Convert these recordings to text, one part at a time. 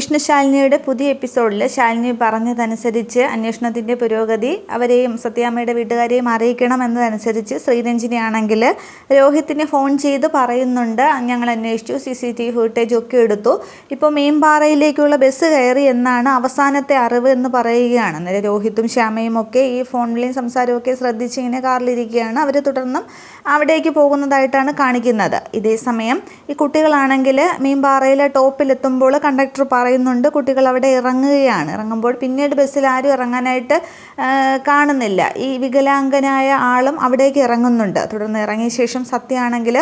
വിഷ്ണു ശാലിനിയുടെ പുതിയ എപ്പിസോഡിൽ ശാലിനി പറഞ്ഞതനുസരിച്ച് അന്വേഷണത്തിന്റെ പുരോഗതി അവരെയും സത്യാമ്മയുടെ വീട്ടുകാരെയും അറിയിക്കണം എന്നതനുസരിച്ച് ശ്രീരഞ്ജിനിയാണെങ്കിൽ രോഹിത്തിനെ ഫോൺ ചെയ്ത് പറയുന്നുണ്ട്. ഞങ്ങൾ അന്വേഷിച്ചു C C T V footage ഒക്കെ എടുത്തു. ഇപ്പോൾ മീൻപാറയിലേക്കുള്ള ബസ് കയറി എന്നാണ് അവസാനത്തെ അറിവ് എന്ന് പറയുകയാണ്. അന്നേരം രോഹിത്തും ശ്യാമയും ഒക്കെ ഈ ഫോണിലെയും സംസാരമൊക്കെ ശ്രദ്ധിച്ച് ഇങ്ങനെ കാറിലിരിക്കുകയാണ്. അവർ തുടർന്നും അവിടേക്ക് പോകുന്നതായിട്ടാണ് കാണിക്കുന്നത്. ഇതേസമയം ഈ കുട്ടികളാണെങ്കിൽ മീൻപാറയിലെ ടോപ്പിലെത്തുമ്പോൾ കണ്ടക്ടർ പറയുന്നുണ്ട് കുട്ടികൾ അവിടെ ഇറങ്ങുകയാണ്. ഇറങ്ങുമ്പോൾ പിന്നീട് ബസ്സിൽ ആരും ഇറങ്ങാനായിട്ട് കാണുന്നില്ല. ഈ വികലാംഗനായ ആളും അവിടേക്ക് ഇറങ്ങുന്നുണ്ട്. തുടർന്ന് ഇറങ്ങിയ ശേഷം സത്യമാണെങ്കിൽ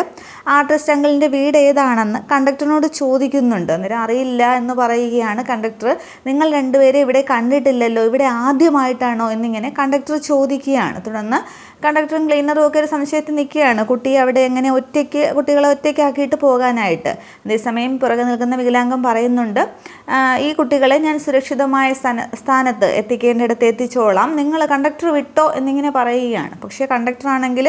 ആർട്ടിസ്റ്റ് അങ്കിളിന്റെ വീട് ഏതാണെന്ന് കണ്ടക്ടറിനോട് ചോദിക്കുന്നുണ്ട്. അന്നേരം അറിയില്ല എന്ന് പറയുകയാണ് കണ്ടക്ടർ നിങ്ങൾ രണ്ടുപേരെ ഇവിടെ കണ്ടിട്ടില്ലല്ലോ. ഇവിടെ ആദ്യമായിട്ടാണോ എന്നിങ്ങനെ കണ്ടക്ടർ ചോദിക്കുകയാണ്. തുടർന്ന് കണ്ടക്ടറും ക്ലീനറും ഒക്കെ ഒരു സംശയത്തിൽ നിൽക്കുകയാണ്. കുട്ടി അവിടെ എങ്ങനെ ഒറ്റയ്ക്ക് കുട്ടികളെ ഒറ്റയ്ക്കാക്കിയിട്ട് പോകാനായിട്ട്? അതേസമയം പുറകെ നിൽക്കുന്ന വികലാംഗം പറയുന്നുണ്ട് "ആ, ഈ കുട്ടികളെ ഞാൻ സുരക്ഷിതമായ സ്ഥാന സ്ഥാനത്ത് എത്തിക്കേണ്ടിടത്ത് എത്തിച്ചോളാം. നിങ്ങൾ കണ്ടക്ടർ വിട്ടോ എന്നിങ്ങനെ പറയുകയാണ്. പക്ഷേ കണ്ടക്ടർ ആണെങ്കിൽ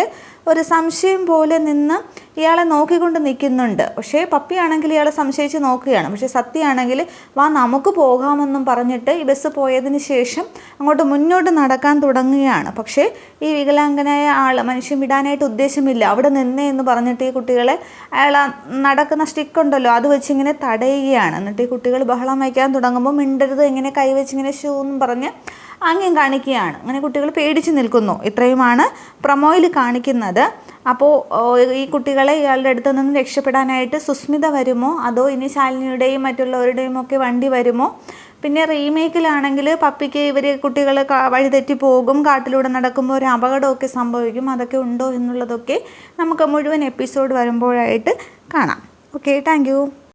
ഒരു സംശയം പോലെ നിന്ന് ഇയാളെ നോക്കിക്കൊണ്ട് നിൽക്കുന്നുണ്ട്. പക്ഷേ പപ്പിയാണെങ്കിൽ ഇയാളെ സംശയിച്ച് നോക്കുകയാണ്. പക്ഷേ സത്യമാണെങ്കിൽ വാ നമുക്ക് പോകാമെന്നും പറഞ്ഞിട്ട് ഈ ബസ് പോയതിന് ശേഷം അങ്ങോട്ട് മുന്നോട്ട് നടക്കാൻ തുടങ്ങുകയാണ്. പക്ഷേ ഈ വികലാംഗനായ ആൾ മനുഷ്യൻ വിടാനായിട്ട് ഉദ്ദേശമില്ല. അവിടെ നിന്നേ എന്ന് പറഞ്ഞിട്ട് ഈ കുട്ടികളെ അയാൾ നടക്കുന്ന സ്റ്റിക്ക് ഉണ്ടല്ലോ അത് വെച്ചിങ്ങനെ തടയുകയാണ്. എന്നിട്ട് ഈ കുട്ടികൾ ബഹളം വയ്ക്കാൻ തുടങ്ങുമ്പോൾ മിണ്ടരുത് ഇങ്ങനെ കൈവച്ച് ഇങ്ങനെ ഷൂ എന്ന് പറഞ്ഞ് അങ്ങനെ കാണിക്കുകയാണ്. അങ്ങനെ കുട്ടികൾ പേടിച്ച് നിൽക്കുന്നു. ഇത്രയുമാണ് പ്രമോയിൽ കാണിക്കുന്നത്. അപ്പോൾ ഈ കുട്ടികളെ ഇയാളുടെ അടുത്ത് നിന്ന് രക്ഷപ്പെടാനായിട്ട് സുസ്മിത വരുമോ? അതോ ഇനി ശാലിനിയുടെയും മറ്റുള്ളവരുടെയും ഒക്കെ വണ്ടി വരുമോ? പിന്നെ റീമേക്കിലാണെങ്കിൽ പപ്പിക്ക് ഇവർ കുട്ടികൾ വഴിതെറ്റി പോകും കാട്ടിലൂടെ നടക്കുമ്പോൾ ഒരു അപകടമൊക്കെ സംഭവിക്കും. അതൊക്കെ ഉണ്ടോ എന്നുള്ളതൊക്കെ നമുക്ക് മുഴുവൻ എപ്പിസോഡ് വരുമ്പോഴായിട്ട് കാണാം. Okay thank